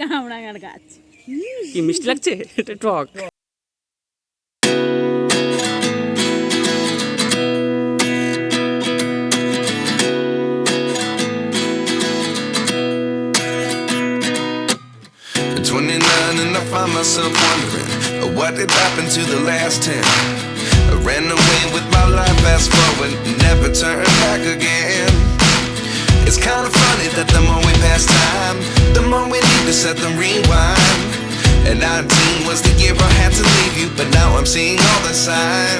কামরাঙার গাছ। কি মিষ্টি লাগছে? এটা টক। inside.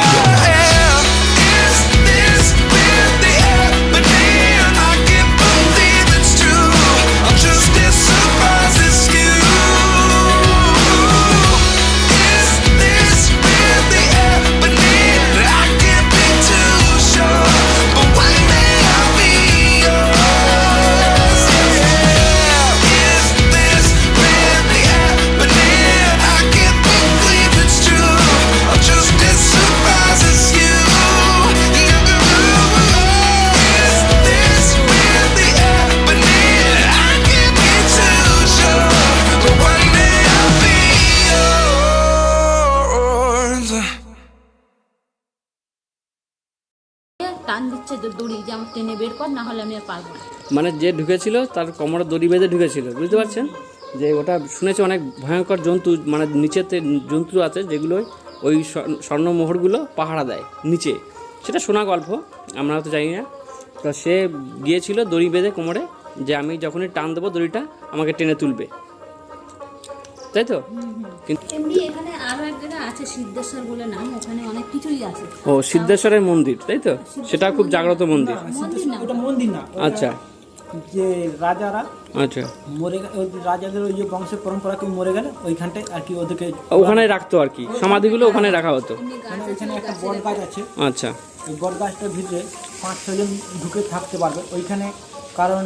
দড়ি যে আমার টেনে বের কর, না হলে আমি আর পারব মানে যে ঢুকেছিল, তার কোমরে দড়ি বেঁধে ঢুকেছিল, বুঝতে পারছেন? যে ওটা শুনেছি অনেক ভয়ঙ্কর জন্তু মানে নিচেতে জন্তু আছে যেগুলো ওই স্বর্ণমোহরগুলো পাহারা দেয়, নিচে। সেটা শোনা গল্প, আমরা তো জানি না। তো সে গিয়েছিল দড়ি বেঁধে কোমরে, যে আমি যখনই টান দেবো, দড়িটা আমাকে টেনে তুলবে। তাই তো? এখানে আরও এক আছে সিদ্ধেশ্বর বলে নাম ওখানে অনেক কিছুই আছে। ও সিদ্ধেশ্বরের মন্দির তাই তো? সেটা খুব জাগ্রত মন্দির। ওটা মন্দির না আচ্ছা। যে রাজারা আচ্ছা। মরে রাজাদের ওই যে বংশের পরম্পরা কেউ মরে গেলে ওইখানটায় আর কি ওদেরকে ওখানে রাখতো আর কি। সমাধিগুলো ওখানে রাখা হতো। ওইখানে একটা বট গাছ আছে। আচ্ছা। ওই বট গাছটার ভিতরে পাঁচ ছজন ঢুকে থাকতে পারবে। ওইখানে কারণ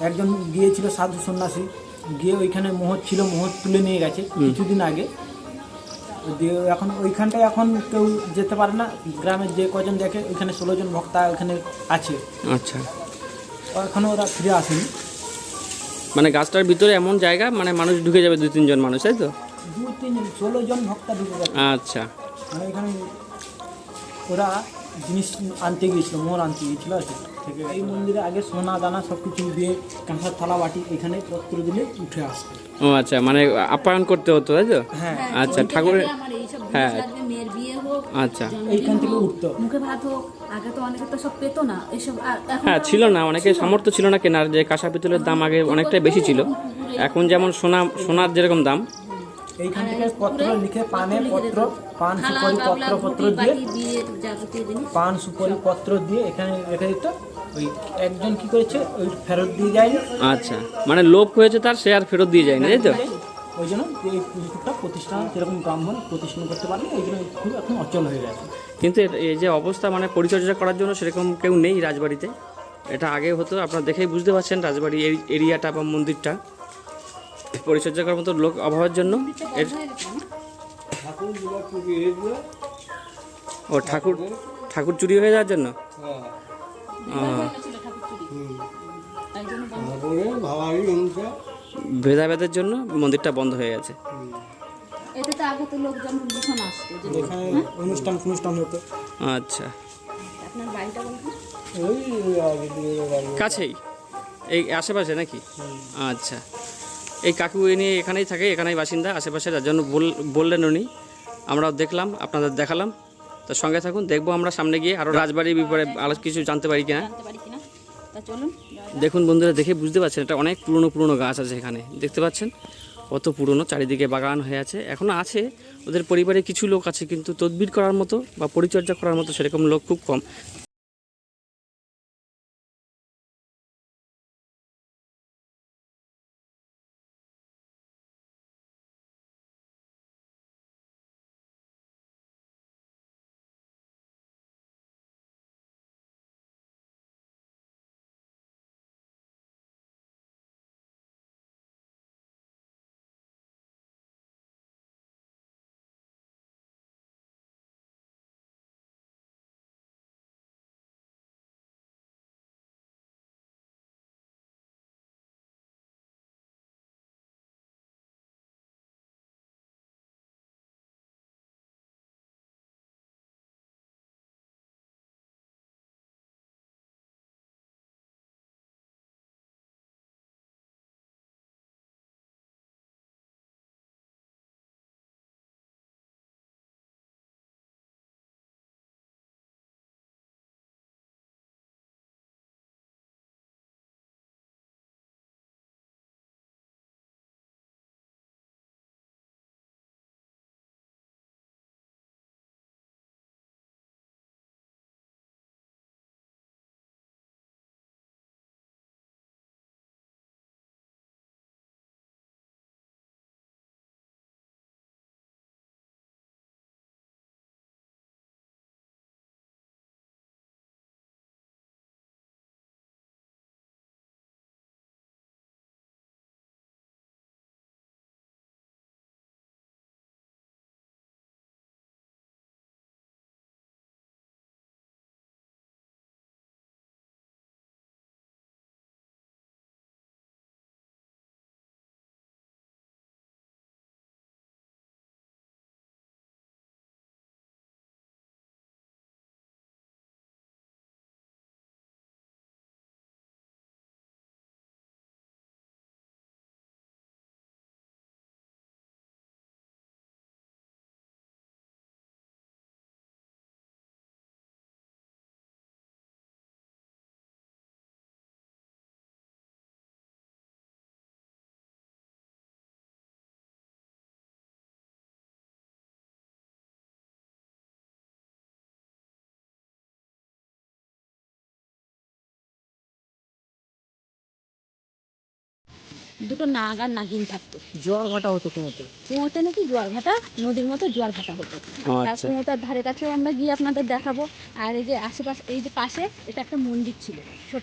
একজন গিয়েছিল সাধু সন্ন্যাসী গিয়ে ওইখানে মোহর ছিল মোহর তুলে নিয়ে গেছে কিছুদিন আগে। দিয়ে এখন ওইখানটায় এখন কেউ যেতে পারে না গ্রামের যে কজন দেখে ওইখানে ষোলো জন ভক্তা ওইখানে আছে। আচ্ছা। এখনও ওরা ফিরে আসেনি। মানে গাছটার ভিতরে এমন জায়গা মানে মানুষ ঢুকে যাবে দু তিনজন মানুষ তাই তো? দু তিন ষোলো জন ভক্তা ঢুকে যাবে আচ্ছা। মানে এখানে ওরা জিনিস আনতে গিয়েছিল মোহর আনতে গিয়েছিল আর কি এই মন্দিরে আগে সোনা দানা সব কিছু দিয়ে কাঁসার থালা বাটি এখানে পত্র দিলে উঠে আসবে ও আচ্ছা মানে আপ্যায়ন করতে হতো তাই তো? হ্যাঁ। আচ্ছা ঠাকুরের হ্যাঁ। বিয়ে হোক আচ্ছা। এইখান থেকে উঠতো। মুখে ভাত হোক আগে তো অনেকে তো সব পেতো না এসব হ্যাঁ ছিল না অনেকে সামর্থ্য ছিল না কেনার যে কাঁসা পিতলের দাম আগে অনেকটাই বেশি ছিল। এখন যেমন সোনা সোনার যেরকম দাম। এইখান থেকে পত্র লিখে পানে পত্র পান সুপারি গামলা, পত্র পত্র দিয়ে বাটি, বিয়ের যাবতীয় জিনিস। পান সুপারি পত্র দিয়ে এখানে রেখে দিত। ওই একজন কি করেছে? ওই ফেরত দিয়ে যায়নি। আচ্ছা মানে লোভ হয়েছে তার সে আর ফেরত দিয়ে যায়নি তাই তো? ওই জন্য এই পুজোটা প্রতিষ্ঠান সেরকম ব্রাহ্মণ প্রতিষ্ঠান করতে পারেনি ওই জন্য খুব এখন অচল হয়ে গেছে। কিন্তু এর- এই যে অবস্থা মানে পরিচর্যা করার জন্য সেরকম কেউ নেই রাজবাড়িতে। এটা আগে হতো আপনারা দেখেই বুঝতে পারছেন রাজবাড়ি এই এরিয়াটা বা মন্দিরটা। পরিচর্যা করার মতো লোক অভাবের জন্য। এর ও ঠাকুর ঠাকুর চুরি হয়ে যাওয়ার জন্য? ভেদাভেদের জন্য মন্দিরটা বন্ধ হয়ে গেছে। এতে আগে তো লোকজন ভীষণ আসতো অনুষ্ঠান অনুষ্ঠান হতো। আচ্ছা। আপনার বাড়িটা বলুন। কাছেই? এই আশেপাশে নাকি? আচ্ছা। এই কাকু এ নিয়ে এখানেই থাকে এখানেই বাসিন্দা। আশেপাশে যার জন্য বল- বললেন উনি। আমরাও দেখলাম আপনাদের দেখালাম। তো সঙ্গে থাকুন দেখব আমরা সামনে গিয়ে আরও রাজবাড়ির ব্যাপারে আরও কিছু জানতে পারি কিনা। দেখুন বন্ধুরা দেখে বুঝতে পারছেন এটা অনেক পুরনো পুরনো গাছ আছে এখানে। দেখতে পাচ্ছেন? কত পুরনো চারিদিকে বাগান হয়ে আছে। এখনও আছে ওদের পরিবারে কিছু লোক আছে কিন্তু তদবির করার মতো বা পরিচর্যা করার মতো সেরকম লোক খুব কম। দুটো নাগার নাগিন থাকতো। জোয়ার ভাটা হতো কুমোতে কুয়োতে নাকি জোয়ার ভাটা নদীর মতো জোয়ার ভাটা হতো। আর আচ্ছা। কুয়োটার ধারে কাছেও আমরা গিয়ে আপনাদের দেখাবো। আর এই যে আশেপাশে এই যে পাশে এটা একটা মন্দির ছিল।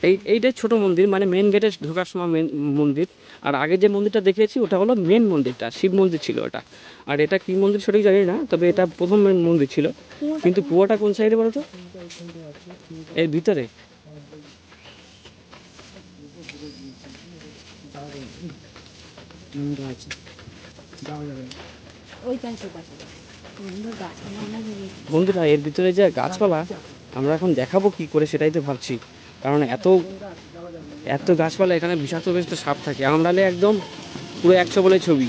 এই এইটাই ছোট মন্দির মানে মেন গেটে ঢোকার সময় মেন মন্দির। আর আগে যে মন্দিরটা দেখেছি ওটা হলো মেন মন্দিরটা শিব মন্দির ছিল ওটা। আর এটা কি মন্দির সঠিক জানি না তবে এটা প্রথম মেন মন্দির ছিল। কিন্তু কুয়োটা কোন সাইডে বলতো? এর ভিতরে। গাছ অনেক বন্ধুরা, এর ভিতরে যে গাছপালা, আমরা এখন দেখাবো কি করে সেটাই তো ভাবছি। কারণ এত এত গাছপালা এখানে বিষাক্ত বিষাক্ত সাপ থাকে। আমরালে একদম পুরো একশো বলে ছবি।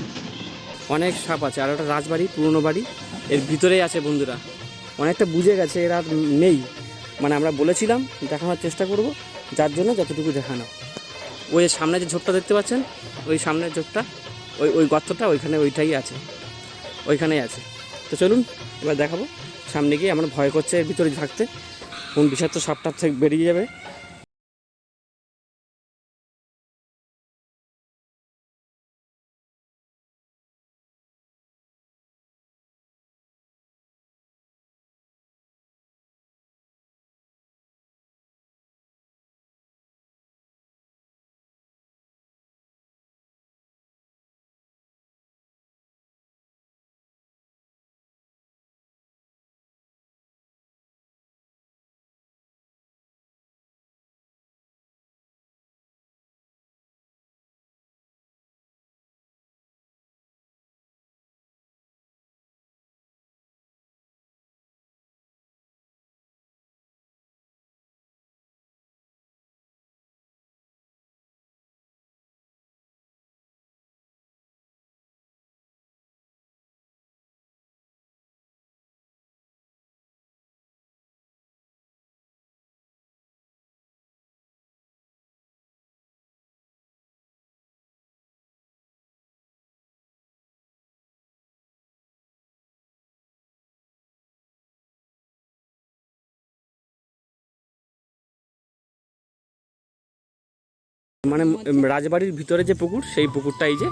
অনেক সাপ আছে। আর একটা রাজবাড়ি, পুরনো বাড়ি। এর ভিতরেই আছে বন্ধুরা। অনেকটা বুঝে গেছে, এরা নেই। মানে আমরা বলেছিলাম, দেখানোর চেষ্টা করব। যার জন্য যতটুকু দেখানো। ওই যে সামনে যে ঝোপটা দেখতে পাচ্ছেন, ওই সামনের ঝোপটা, ওই ওই গর্তটা ওইখানে ওইটাই আছে, ওইখানেই আছে। তো চলুন, এবার দেখাবো। সামনে গিয়ে আমার ভয় করছে ভিতরে থাকতে। কোন বিষাক্ত সাপটা থেকে বেরিয়ে যাবে? মানে রাজবাড়ির ভিতরে যে পুকুর সেই পুকুরটা এই যে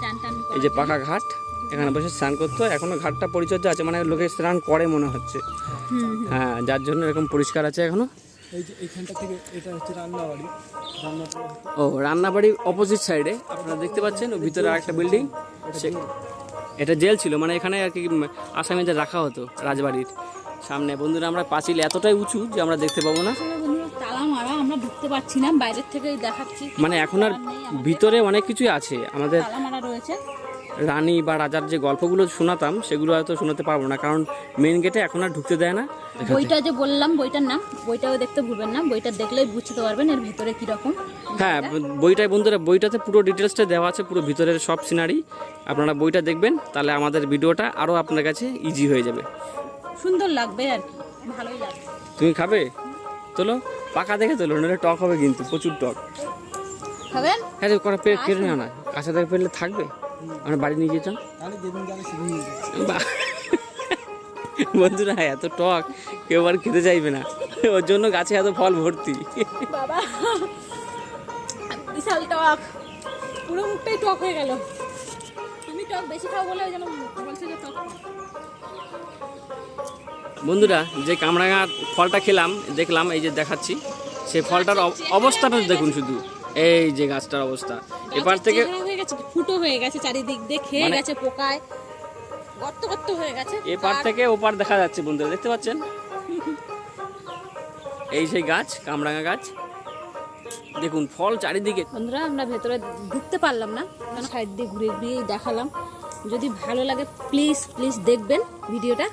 এই যে পাকা ঘাট। এখানে বসে স্নান করতে হয়। এখনও ঘাটটা পরিচর্যা আছে মানে লোকে স্নান করে মনে হচ্ছে। হ্যাঁ যার জন্য এরকম পরিষ্কার আছে এখনও। রান্নাবাড়ি। ও রান্নাবাড়ির অপোজিট সাইডে আপনারা দেখতে পাচ্ছেন ভিতরে আরেকটা বিল্ডিং এটা জেল ছিল মানে এখানে আর কি আসামিদের রাখা হতো রাজবাড়ির। সামনে বন্ধুরা আমরা পাঁচিল এতটাই উঁচু যে আমরা দেখতে পাবো না। ঢুকতে পারছি না বাইরের থেকে দেখাচ্ছি। মানে এখন আর ভিতরে অনেক কিছুই আছে। আমাদের রয়েছে। রানী বা রাজার যে গল্পগুলো শোনাতাম সেগুলো হয়তো শোনাতে পারব না কারণ মেন গেটে এখন আর ঢুকতে দেয় না। বইটা যে বললাম বইটার নাম বইটাও দেখতে ভুলবেন না। বইটা দেখলেই বুঝতে পারবেন এর ভিতরে কীরকম। হ্যাঁ বইটায় বন্ধুরা বইটাতে পুরো ডিটেলসটা দেওয়া আছে পুরো ভিতরের সব সিনারি আপনারা বইটা দেখবেন তাহলে আমাদের ভিডিওটা আরও আপনার কাছে ইজি হয়ে যাবে। সুন্দর লাগবে আর কি ভালোই লাগবে। তুমি খাবে? তোলো পাকা দেখে তোলো নাহলে টক হবে কিন্তু প্রচুর টক। খাবেন? হ্যাঁ কটা পেরে কেটে নাও না কাঁচা থেকে পেরলে থাকবে। আমরা বাড়ি নিয়ে যেতাম। বন্ধুরা এত টক কেউ আর খেতে চাইবে না। ওর জন্য গাছে এত ফল ভর্তি। বিশাল টক। পুরো মুখটাই টক হয়ে গেল। তুমি টক বেশি খাও বলে ওই জন্য বলছে যে টক। বন্ধুরা যে কামরাঙার ফলটা খেলাম দেখলাম এই যে দেখাচ্ছি সেই ফলটার অব- অবস্থাটা দেখুন শুধু। এই যে গাছটার অবস্থা। এবার থেকে হয়ে গেছে ফুটো হয়ে গেছে চারিদিক দিয়ে খেয়ে মানে- গেছে পোকায় গর্ত গর্ত হয়ে গেছে। এপার থেকে ওপার দেখা যাচ্ছে বন্ধুরা দেখতে পাচ্ছেন? এই সেই গাছ কামরাঙা গাছ। দেখুন ফল চারিদিকে। বন্ধুরা আমরা ভেতরে ঢুকতে পারলাম না সাইড দিয়ে ঘুরে ঘুরিয়ে দেখালাম। যদি ভালো লাগে প্লিজ প্লিজ দেখবেন ভিডিওটা।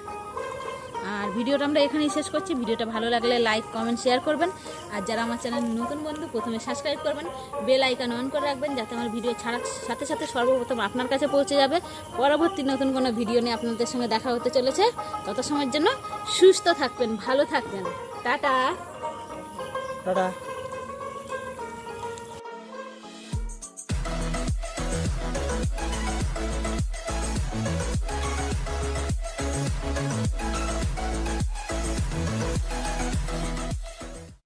ভিডিওটা আমরা এখানেই শেষ করছি। ভিডিওটা ভালো লাগলে লাইক, কমেন্ট, শেয়ার করবেন। আর যারা আমার চ্যানেল নতুন বন্ধু, প্রথমে সাবস্ক্রাইব করবেন। বেল আইকন অন করে রাখবেন যাতে আমার ভিডিও ছাড়ার সাথে সাথে সর্বপ্রথম আপনার কাছে পৌঁছে যাবে। পরবর্তী নতুন কোনো ভিডিও নিয়ে আপনাদের সঙ্গে দেখা হতে চলেছে। তত সময়ের জন্য সুস্থ থাকবেন, ভালো থাকবেন। টাটা। টাটা।